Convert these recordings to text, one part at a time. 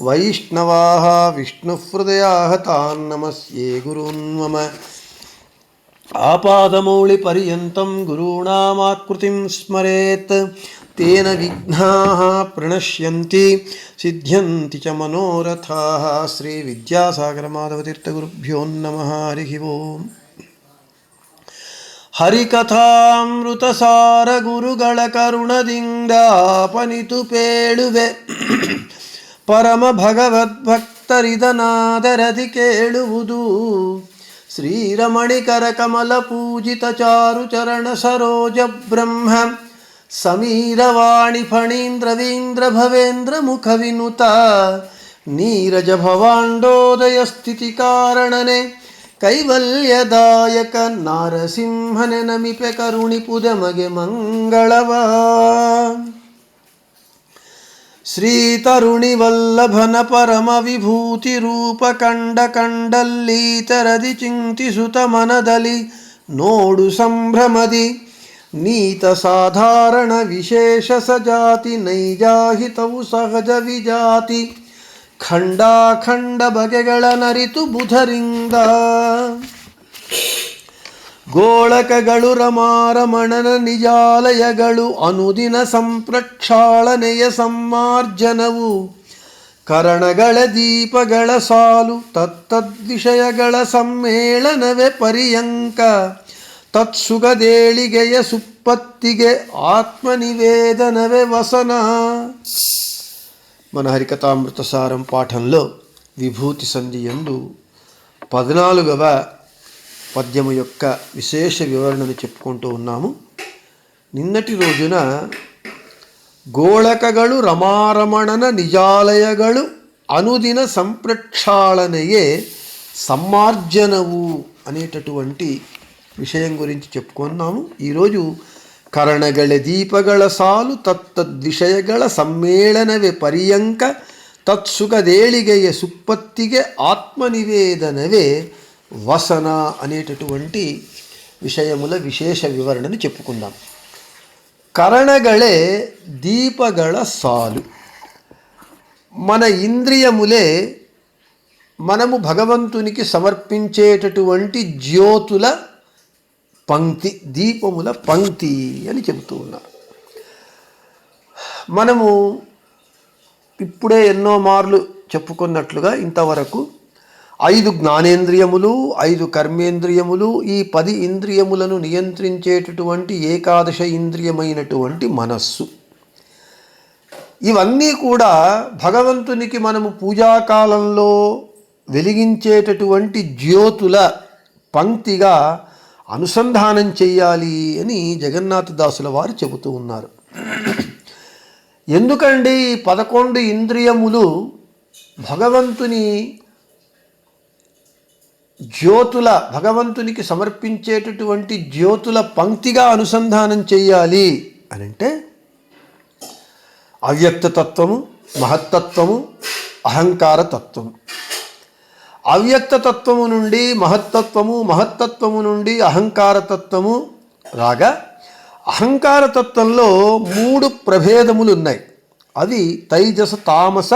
वैष्णवाः विष्णुहृदयाः तान् नमस्ये गुरून् मम आपादमौलिपर्यन्तं गुरूणामाकृतिं स्मरेत् तेन विघ्नाः प्रणश्यन्ति सिद्ध्यन्ति च मनोरथाः श्रीविद्यासागरमाधवतीर्थगुरुभ्यो नमः हरिः ओम् ಹರಿಕಥಾಮೃತಸಾರ ಗುರುಗಳ ಕರುಣದಿಂದಾಪನಿತು ಪೇಳುವೆ ಪರಮ ಭಗವದ್ಭಕ್ತರಿದನಾದರದಿ ಕೇಳುವುದು. ಶ್ರೀರಮಣಿಕರ ಕಮಲ ಪೂಜಿತ ಚಾರು ಚರಣ ಸರೋಜ ಬ್ರಹ್ಮ. ಸಮೀರವಾಣಿ ಫಣೀಂದ್ರವೀಂದ್ರ ಭವೇಂದ್ರ ಮುಖವಿನುತ. ನೀರಜ ಭವಾಂಡೋದಯ ಸ್ಥಿತಿ ಕಾರಣನೆ. ಕೈವಲ್ಯದಾಯಕ ನಾರಸಿಂಹನೆ ನಮಿಪೆ ಕರುಣಿಪುದ ಮಗೆ ಮಂಗಳವ. ಶ್ರೀ ತರುಣಿ ವಲ್ಲಭನ ಪರಮ ವಿಭೂತಿ ರೂಪ ಕಂಡ ಕಂಡಲ್ಲೀತರದಿ ಚಿಂತಿಸುತ ಮನದಲ್ಲಿ ನೋಡು ಸಂಭ್ರಮದಿ. ನೀತ ಸಾಧಾರಣ ವಿಶೇಷ ಸಜಾತಿ, ನೈಜಾಹಿತವು ಸಹಜ ವಿಜಾತಿ. ಖಂಡಾಖಂಡ ಬಗೆಗಳ ನರಿತು ಬುಧರಿಂದ. ಗೋಳಕಗಳು ರಮಾರಮಣನ ನಿಜಾಲಯಗಳು ಅನುದಿನ ಸಂಪ್ರಕ್ಷಾಳನೆಯ ಸಮ್ಮಾರ್ಜನವು ಕರಣಗಳ ದೀಪಗಳ ಸಾಲು ತತ್ತದ್ವಿಷಯಗಳ ಸಮ್ಮೇಳನವೇ ಪರ್ಯಂಕ ತತ್ಸುಗದೇಳಿಗೆಯ ಸುಪ್ಪತ್ತಿಗೆ ಆತ್ಮನಿವೇದನವೇ ವಸನ మన హరికథామృతసారం పాఠంలో విభూతి సంధి ఎందు పద్నాలుగవ పద్యము యొక్క విశేష వివరణను చెప్పుకుంటూ ఉన్నాము. నిన్నటి రోజున గోళకగలు రమారమణన నిజాలయగలు అనుదిన సంప్రక్షాళనయే సమ్మార్జనవు అనేటటువంటి విషయం గురించి చెప్పుకున్నాము. ఈరోజు కరణగళ దీపగళ సాలు తత్తద్విషయగళ సమ్మేళనవే పర్యంక తత్సుఖదేళిగయ సుప్పత్తిగ ఆత్మనివేదనవే వసన అనేటటువంటి విషయముల విశేష వివరణను చెప్పుకుందాం. కరణగళే దీపగళ సాలు. మన ఇంద్రియములే మనము భగవంతునికి సమర్పించేటటువంటి జ్యోతుల పంక్తి దీపముల పంక్తి అని చెబుతూ ఉన్నారు మనము ఇప్పుడే ఎన్నో మార్లు చెప్పుకున్నట్లుగా ఇంతవరకు ఐదు జ్ఞానేంద్రియములు ఐదు కర్మేంద్రియములు ఈ పది ఇంద్రియములను నియంత్రించేటటువంటి ఏకాదశ ఇంద్రియమైనటువంటి మనస్సు. ఇవన్నీ కూడా భగవంతునికి మనము పూజాకాలంలో వెలిగించేటటువంటి జ్యోతుల పంక్తిగా అనుసంధానం చేయాలి అని జగన్నాథదాసుల వారు చెబుతూ ఉన్నారు. ఎందుకండి? పదకొండు ఇంద్రియములు భగవంతుని జ్యోతుల భగవంతునికి సమర్పించేటటువంటి జ్యోతుల పంక్తిగా అనుసంధానం చెయ్యాలి అని అంటే అవ్యక్తతత్వము మహత్తత్వము అహంకార తత్వము అవ్యక్త తత్వము నుండి మహత్తత్వము మహత్తత్వము నుండి అహంకారతత్వము రాగా అహంకారతత్వంలో మూడు ప్రభేదములు ఉన్నాయి అవి తైజస తామస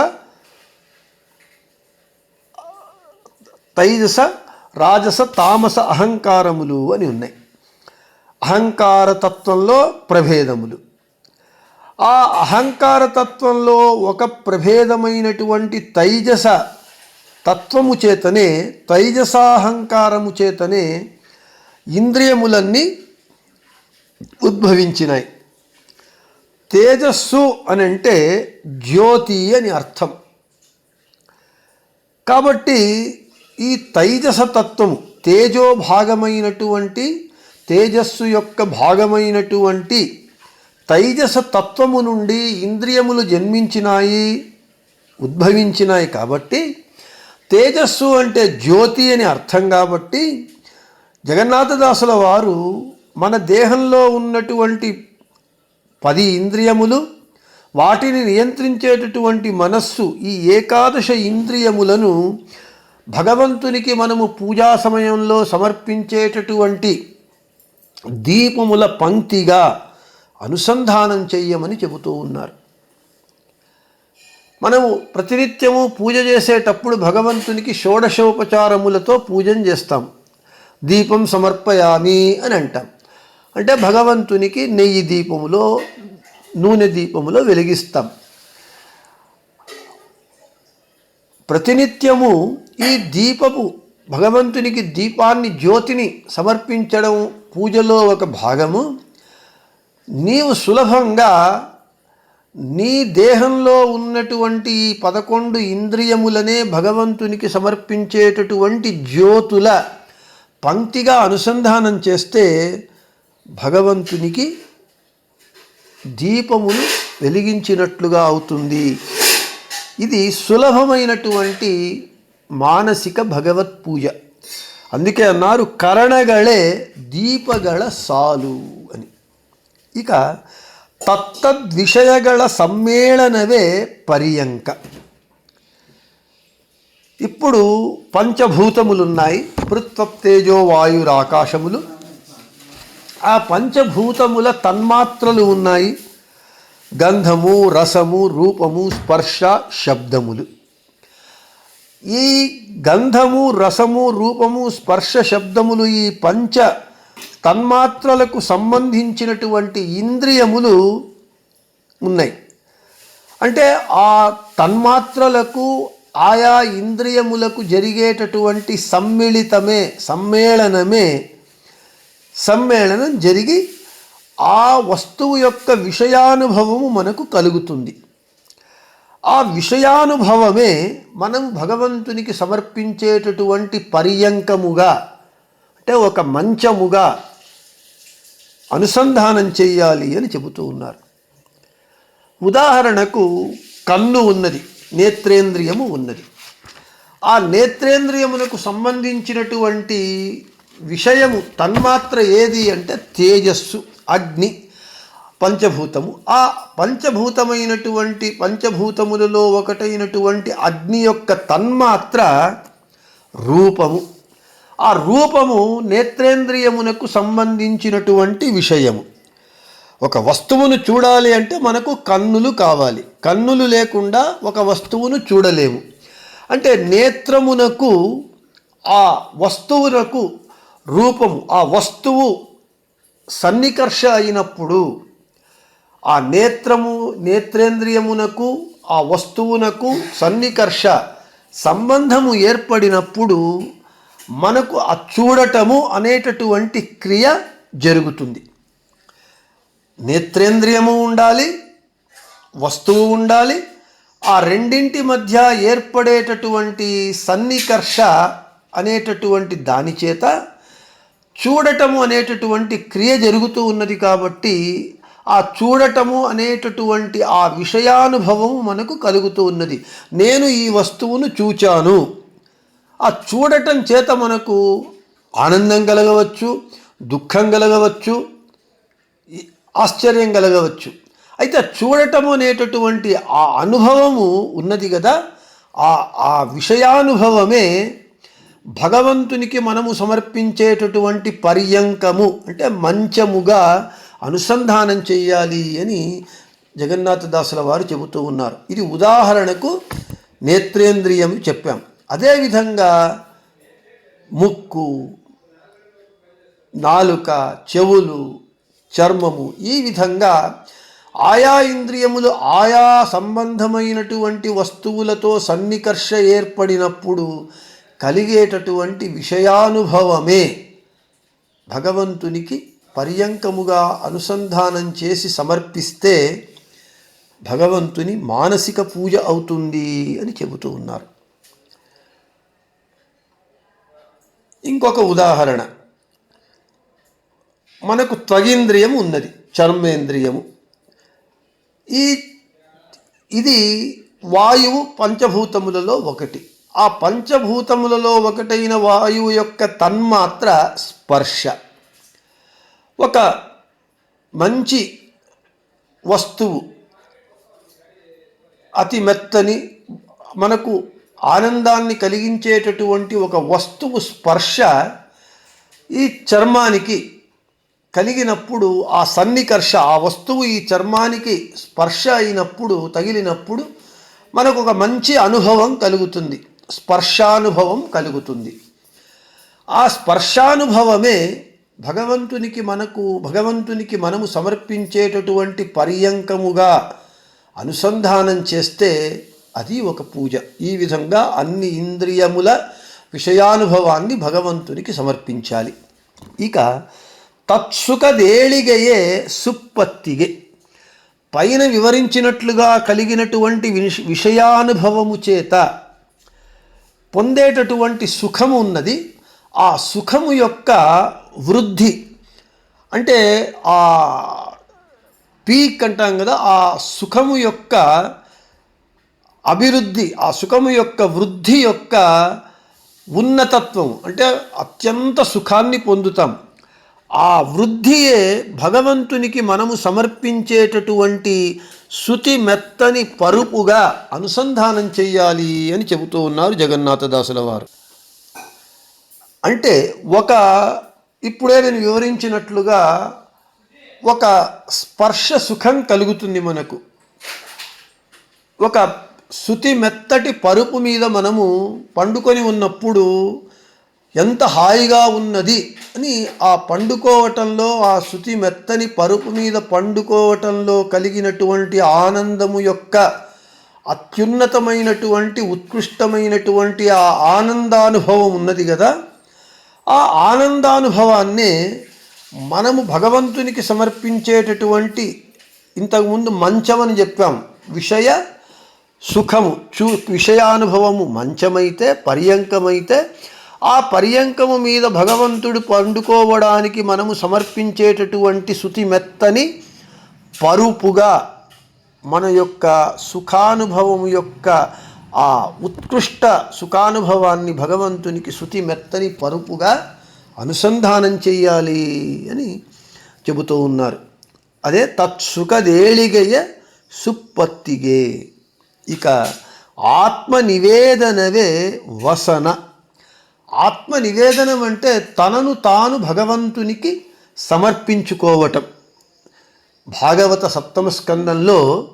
తైజస రాజస తామస అహంకారములు అని ఉన్నాయి. అహంకార తత్వంలో ప్రభేదములు. ఆ అహంకార తత్వంలో ఒక ప్రభేదమైనటువంటి తైజస తత్వము చేతనే తైజసాహంకారము చేతనే ఇంద్రియములన్నీ ఉద్భవించినాయి. తేజస్సు అని అంటే జ్యోతి అని అర్థం. కాబట్టి ఈ తైజస తత్వము తేజో భాగమైనటువంటి తేజస్సు యొక్క భాగమైనటువంటి తైజస తత్వము నుండి ఇంద్రియములు జన్మించినాయి ఉద్భవించినాయి కాబట్టి తేజస్సు అంటే జ్యోతి అని అర్థం కాబట్టి జగన్నాథదాసుల వారు మన దేహంలో ఉన్నటువంటి పది ఇంద్రియములు వాటిని నియంత్రించేటటువంటి మనస్సు ఈ ఏకాదశ ఇంద్రియములను భగవంతునికి మనము పూజా సమయంలో సమర్పించేటటువంటి దీపముల పంక్తిగా అనుసంధానం చెయ్యమని చెబుతూ ఉన్నారు. మనము ప్రతినిత్యము పూజ చేసేటప్పుడు భగవంతునికి షోడశోపచారములతో పూజం చేస్తాం. దీపం సమర్పయామి అని అంటాం. అంటే భగవంతునికి నెయ్యి దీపములో నూనె దీపములో వెలిగిస్తాం. ప్రతినిత్యము ఈ దీపపు భగవంతునికి దీపాన్ని జ్యోతిని సమర్పించడం పూజలో ఒక భాగము. నీవు సులభంగా నీ దేహంలో ఉన్నటువంటి ఈ పదకొండు ఇంద్రియములనే భగవంతునికి సమర్పించేటటువంటి జ్యోతుల పంక్తిగా అనుసంధానం చేస్తే భగవంతునికి దీపములు వెలిగించినట్లుగా అవుతుంది. ఇది సులభమైనటువంటి మానసిక భగవత్ పూజ అందుకే అన్నారు కరణగళే దీపగళ సాలు అని ఇక తత్తద్విషయగళ సమ్మేళనవే పర్యంక ఇప్పుడు పంచభూతములున్నాయి పృత్వప్తేజో వాయురాకాశములు ఆ పంచభూతముల తన్మాత్రలు ఉన్నాయి గంధము రసము రూపము స్పర్శ శబ్దములు ఈ గంధము రసము రూపము స్పర్శ శబ్దములు ఈ పంచ తన్మాత్రలకు సంబంధించినటువంటి ఇంద్రియములు ఉన్నాయి. అంటే ఆ తన్మాత్రలకు ఆయా ఇంద్రియములకు జరిగేటటువంటి సమ్మిళితమే సమ్మేళనమే సమ్మేళనం జరిగి ఆ వస్తువు యొక్క విషయానుభవము మనకు కలుగుతుంది. ఆ విషయానుభవమే మనం భగవంతునికి సమర్పించేటటువంటి పర్యంకముగా అంటే ఒక మంచముగా అనుసంధానం చేయాలి అని చెబుతూ ఉన్నారు. ఉదాహరణకు కన్ను ఉన్నది నేత్రేంద్రియము ఉన్నది. ఆ నేత్రేంద్రియమునకు సంబంధించినటువంటి విషయము తన్మాత్ర ఏది అంటే తేజస్సు అగ్ని. పంచభూతము. ఆ పంచభూతమైనటువంటి పంచభూతములలో ఒకటైనటువంటి అగ్ని యొక్క తన్మాత్ర రూపము. ఆ రూపము నేత్రేంద్రియమునకు సంబంధించినటువంటి విషయము. ఒక వస్తువును చూడాలి అంటే మనకు కన్నులు కావాలి. కన్నులు లేకుండా ఒక వస్తువును చూడలేము. అంటే నేత్రమునకు ఆ వస్తువునకు రూపము ఆ వస్తువు సన్నికర్ష అయినప్పుడు ఆ నేత్రము నేత్రేంద్రియమునకు ఆ వస్తువునకు సన్నికర్ష సంబంధము ఏర్పడినప్పుడు మనకు ఆ చూడటము అనేటటువంటి క్రియ జరుగుతుంది. నేత్రేంద్రియము ఉండాలి వస్తువు ఉండాలి ఆ రెండింటి మధ్య ఏర్పడేటటువంటి సన్నికర్ష అనేటటువంటి దాని చేత చూడటము అనేటటువంటి క్రియ జరుగుతూ ఉన్నది కాబట్టి ఆ చూడటము అనేటటువంటి ఆ విషయానుభవము మనకు కలుగుతూ ఉన్నది. నేను ఈ వస్తువును చూచాను. ఆ చూడటం చేత మనకు ఆనందం కలగవచ్చు దుఃఖం కలగవచ్చు ఆశ్చర్యం కలగవచ్చు. అయితే చూడటం అనేటటువంటి ఆ అనుభవము ఉన్నది కదా ఆ ఆ విషయానుభవమే భగవంతునికి మనము సమర్పించేటటువంటి పర్యంకము అంటే మంచముగా అనుసంధానం చేయాలి అని జగన్నాథదాసుల వారు చెబుతూ ఉన్నారు. ఇది ఉదాహరణకు నేత్రేంద్రియం చెప్పాం. అదేవిధంగా ముక్కు నాలుక చెవులు చర్మము ఈ విధంగా ఆయా ఇంద్రియములు ఆయా సంబంధమైనటువంటి వస్తువులతో సన్నికర్ష ఏర్పడినప్పుడు కలిగేటటువంటి విషయానుభవమే భగవంతునికి పర్యంకముగా అనుసంధానం చేసి సమర్పిస్తే భగవంతుని మానసిక పూజ అవుతుంది అని చెబుతూ ఉన్నారు. ఇంకొక ఉదాహరణ. మనకు త్వగింద్రియం ఉన్నది చర్మేంద్రియము. ఈ ఇది వాయువు పంచభూతములలో ఒకటి. ఆ పంచభూతములలో ఒకటైన వాయువు యొక్క తన్మాత్ర స్పర్శ. ఒక మంచి వస్తువు. అతి మెత్తని మనకు ఆనందాన్ని కలిగించేటటువంటి ఒక వస్తువు స్పర్శ ఈ చర్మానికి కలిగినప్పుడు ఆ సన్నికర్ష ఆ వస్తువు ఈ చర్మానికి స్పర్శ అయినప్పుడు తగిలినప్పుడు మనకు ఒక మంచి అనుభవం కలుగుతుంది. స్పర్శానుభవం కలుగుతుంది. ఆ స్పర్శానుభవమే భగవంతునికి మనకు భగవంతునికి మనము సమర్పించేటటువంటి పర్యంకముగా అనుసంధానం చేస్తే అది ఒక పూజ. ఈ విధంగా అన్ని ఇంద్రియముల విషయానుభవాన్ని భగవంతునికి సమర్పించాలి. ఇక తత్సుఖదేళిగయే సుప్పత్తిగే. పైన వివరించినట్లుగా కలిగినటువంటి విష- విషయానుభవము చేత పొందేటటువంటి సుఖము ఉన్నది. ఆ సుఖము యొక్క వృద్ధి. అంటే ఆ పీక్ అంటాం కదా ఆ సుఖము యొక్క అభివృద్ధి ఆ సుఖము యొక్క వృద్ధి యొక్క ఉన్నతత్వం. అంటే అత్యంత సుఖాన్ని పొందుతాం. ఆ వృద్ధియే భగవంతునికి మనము సమర్పించేటటువంటి శృతి మెత్తని పరుపుగా అనుసంధానం చేయాలి అని చెబుతూ ఉన్నారు జగన్నాథదాసుల వారు. అంటే ఒక ఇప్పుడే నేను వివరించినట్లుగా ఒక స్పర్శ సుఖం కలుగుతుంది మనకు. ఒక శృతి మెత్తటి పరుపు మీద మనము పండుకొని ఉన్నప్పుడు ఎంత హాయిగా ఉన్నది అని ఆ పండుకోవటంలో ఆ శృతి మెత్తని పరుపు మీద పండుకోవటంలో కలిగినటువంటి ఆనందము యొక్క అత్యున్నతమైనటువంటి ఉత్కృష్టమైనటువంటి ఆ ఆనందానుభవం ఉన్నది కదా? ఆ ఆనందానుభవాన్ని మనము భగవంతునికి సమర్పించేటటువంటి ఇంతకుముందు మంచమని చెప్పాం. విషయ సుఖము చూ విషయానుభవము మంచమైతే పర్యంకమైతే ఆ పర్యంకము మీద భగవంతుడు పండుకోవడానికి మనము సమర్పించేటటువంటి శృతి మెత్తని పరుపుగా మన యొక్క సుఖానుభవం యొక్క ఆ ఉత్కృష్ట సుఖానుభవాన్ని భగవంతునికి శృతి మెత్తని పరుపుగా అనుసంధానం చెయ్యాలి అని చెబుతూ ఉన్నారు. అదే తత్సుఖదేళిగయ సుప్పత్తిగే ఇక ఆత్మ నివేదనవే వసన. ఆత్మ నివేదనం అంటే తనను తాను భగవంతునికి సమర్పించుకోవటం. భాగవత సప్తమ స్కందంలో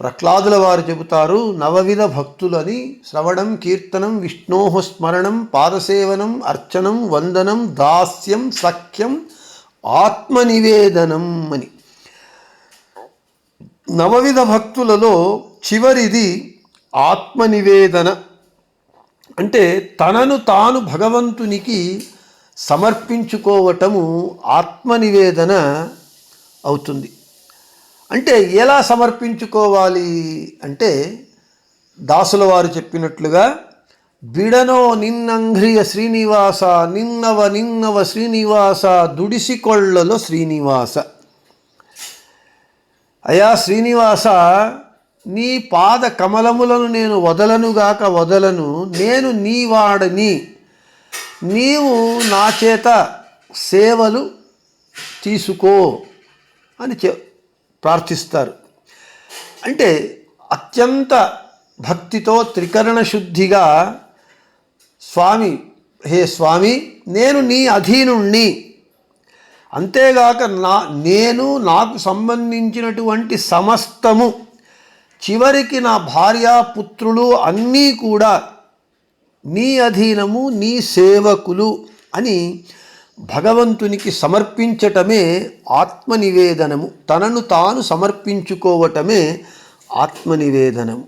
ప్రహ్లాదుల వారు చెబుతారు నవవిధ భక్తులని శ్రవణం కీర్తనం విష్ణోహ స్మరణం పాదసేవనం అర్చనం వందనం దాస్యం సఖ్యం ఆత్మనివేదనం అని. నవవిధ భక్తులలో చివరిది ఆత్మనివేదన. అంటే తనను తాను భగవంతునికి సమర్పించుకోవటము ఆత్మనివేదన అవుతుంది. అంటే ఎలా సమర్పించుకోవాలి అంటే దాసుల వారు చెప్పినట్లుగా బిడనో నిన్నంఘ్రియ శ్రీనివాస నిన్నవ నిన్నవ శ్రీనివాస దుడిసికొళ్ళలో శ్రీనివాస. అయా శ్రీనివాస నీ పాద కమలములను నేను వదలనుగాక వదలను నేను నీవాడని నీవు నా చేత సేవలు తీసుకో అని చె ప్రార్థిస్తారు. అంటే అత్యంత భక్తితో త్రికరణ శుద్ధిగా స్వామి హే స్వామి నేను నీ అధీనుణ్ణి. అంతేగాక నా నేను నాకు సంబంధించినటువంటి సమస్తము చివరికి నా భార్య పుత్రులు అన్నీ కూడా నీ అధీనము నీ సేవకులు అని భగవంతునికి సమర్పించటమే ఆత్మనివేదనము. తనను తాను సమర్పించుకోవటమే ఆత్మనివేదనము.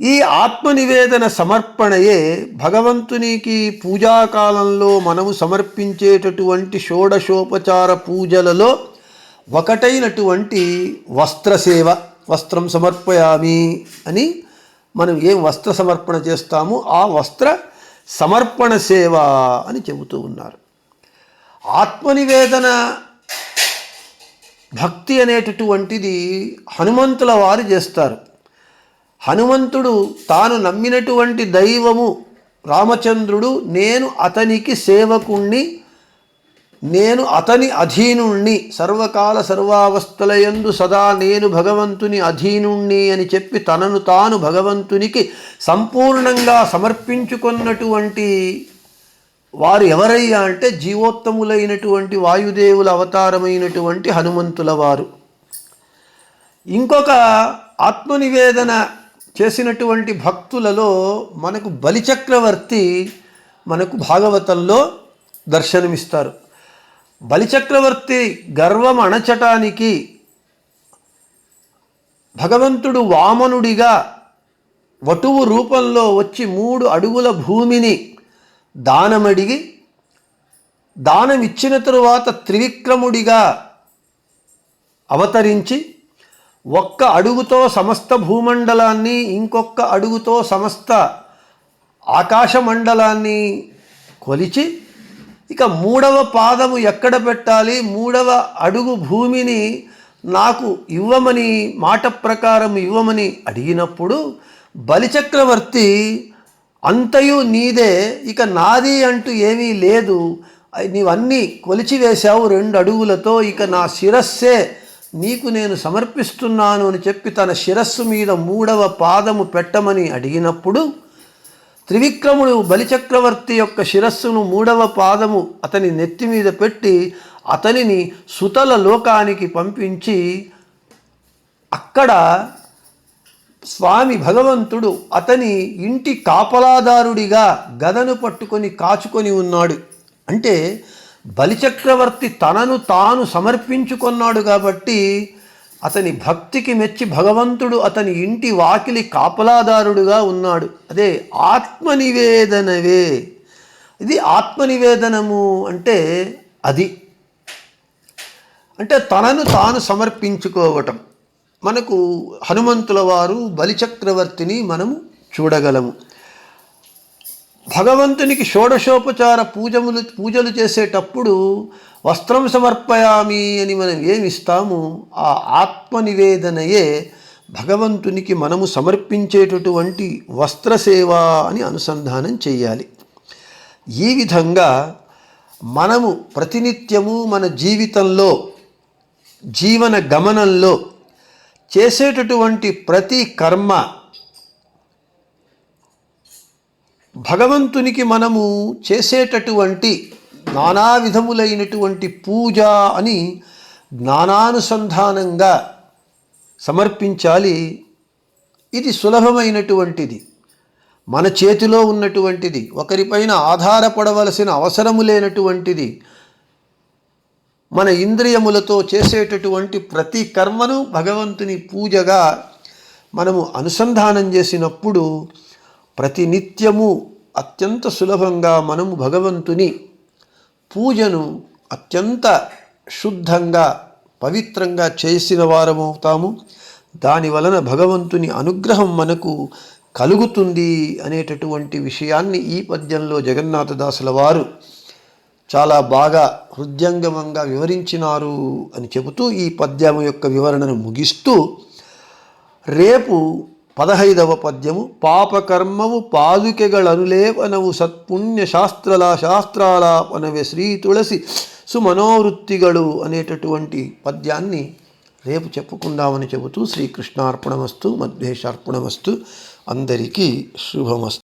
ఈ ఆత్మనివేదన సమర్పణయే భగవంతునికి పూజాకాలంలో మనము సమర్పించేటటువంటి షోడశోపచార పూజలలో ఒకటైనటువంటి వస్త్రసేవ వస్త్రం సమర్పయామి అని మనం ఏం వస్త్ర సమర్పణ చేస్తామో ఆ వస్త్ర సమర్పణ సేవ అని చెబుతూ ఉన్నారు. ఆత్మనివేదన భక్తి అనేటటువంటిది హనుమంతుల వారు చేస్తారు. హనుమంతుడు తాను నమ్మినటువంటి దైవము రామచంద్రుడు నేను అతనికి సేవకుణ్ణి నేను అతని అధీనుణ్ణి సర్వకాల సర్వావస్థలయందు సదా నేను భగవంతుని అధీనుణ్ణి అని చెప్పి తనను తాను భగవంతునికి సంపూర్ణంగా సమర్పించుకున్నటువంటి వారు ఎవరయ్యా అంటే జీవోత్తములైనటువంటి వాయుదేవుల అవతారమైనటువంటి హనుమంతుల వారు. ఇంకొక ఆత్మనివేదన చేసినటువంటి భక్తులలో మనకు బలిచక్రవర్తి మనకు భాగవతంలో దర్శనమిస్తారు. బలిచక్రవర్తి గర్వం అణచటానికి భగవంతుడు వామనుడిగా వటువు రూపంలో వచ్చి మూడు అడుగుల భూమిని దానమడిగి దానమిచ్చిన తరువాత త్రివిక్రముడిగా అవతరించి ఒక్క అడుగుతో సమస్త భూమండలాన్ని ఇంకొక అడుగుతో సమస్త ఆకాశమండలాన్ని కొలిచి ఇక మూడవ పాదము ఎక్కడ పెట్టాలి? మూడవ అడుగు భూమిని నాకు ఇవ్వమని మాట ప్రకారం ఇవ్వమని అడిగినప్పుడు బలిచక్రవర్తి అంతయు నీదే ఇక నాది అంటూ ఏమీ లేదు. నీవన్నీ కొలిచివేశావు రెండు అడుగులతో ఇక నా శిరస్సే నీకు నేను సమర్పిస్తున్నాను అని చెప్పి తన శిరస్సు మీద మూడవ పాదము పెట్టమని అడిగినప్పుడు త్రివిక్రముడు బలిచక్రవర్తి యొక్క శిరస్సును మూడవ పాదము అతని నెత్తి మీద పెట్టి అతనిని సుతల లోకానికి పంపించి అక్కడ స్వామి భగవంతుడు అతని ఇంటి కాపలాదారుడిగా గదను పట్టుకొని కాచుకొని ఉన్నాడు. అంటే బలిచక్రవర్తి తనను తాను సమర్పించుకున్నాడు కాబట్టి అతని భక్తికి మెచ్చి భగవంతుడు అతని ఇంటి వాకిలి కాపలాదారుడుగా ఉన్నాడు. అదే ఆత్మనివేదనవే. ఇది ఆత్మనివేదనము అంటే అది. అంటే తనను తాను సమర్పించుకోవటం. మనకు హనుమంతుల వారు బలిచక్రవర్తిని మనము చూడగలము. భగవంతునికి షోడశోపచార పూజములు పూజలు చేసేటప్పుడు వస్త్రం సమర్పయామి అని మనం ఏమిస్తాము ఆ ఆత్మనివేదనయే భగవంతునికి మనము సమర్పించేటటువంటి వస్త్రసేవ అని అనుసంధానం చేయాలి ఈ విధంగా మనము ప్రతినిత్యము మన జీవితంలో జీవన గమనంలో చేసేటటువంటి ప్రతి కర్మ భగవంతునికి మనము చేసేటటువంటి నానా విధములైనటువంటి పూజ అని జ్ఞానానుసంధానంగా సమర్పించాలి. ఇది సులభమైనటువంటిది. మన చేతిలో ఉన్నటువంటిది ఒకరిపైన ఆధారపడవలసిన అవసరము లేనటువంటిది మన ఇంద్రియములతో చేసేటటువంటి ప్రతి కర్మను భగవంతుని పూజగా మనము అనుసంధానం చేసినప్పుడు ప్రతినిత్యము అత్యంత సులభంగా మనము భగవంతుని పూజను అత్యంత శుద్ధంగా పవిత్రంగా చేసిన వారమవుతాము. దాని వలన భగవంతుని అనుగ్రహం మనకు కలుగుతుంది అనేటటువంటి విషయాన్ని ఈ పద్యంలో జగన్నాథదాసుల వారు చాలా బాగా హృద్యంగమంగా వివరించినారు అని చెబుతూ ఈ పద్యం యొక్క వివరణను ముగిస్తూ రేపు పదహైదవ పద్యము పాపకర్మవు ಪಾದುಕೆಗಳನುಲೇಪನವು సత్పుణ్య శాస్త్రల శాస్త్రాలాపనవే శ్రీ తులసి సుమనోవృత్తిగలు అనేటటువంటి పద్యాన్ని రేపు చెప్పుకుందామని చెబుతూ శ్రీకృష్ణార్పణమస్తు మధ్వేషార్పణమస్తు అందరికీ శుభమస్తు.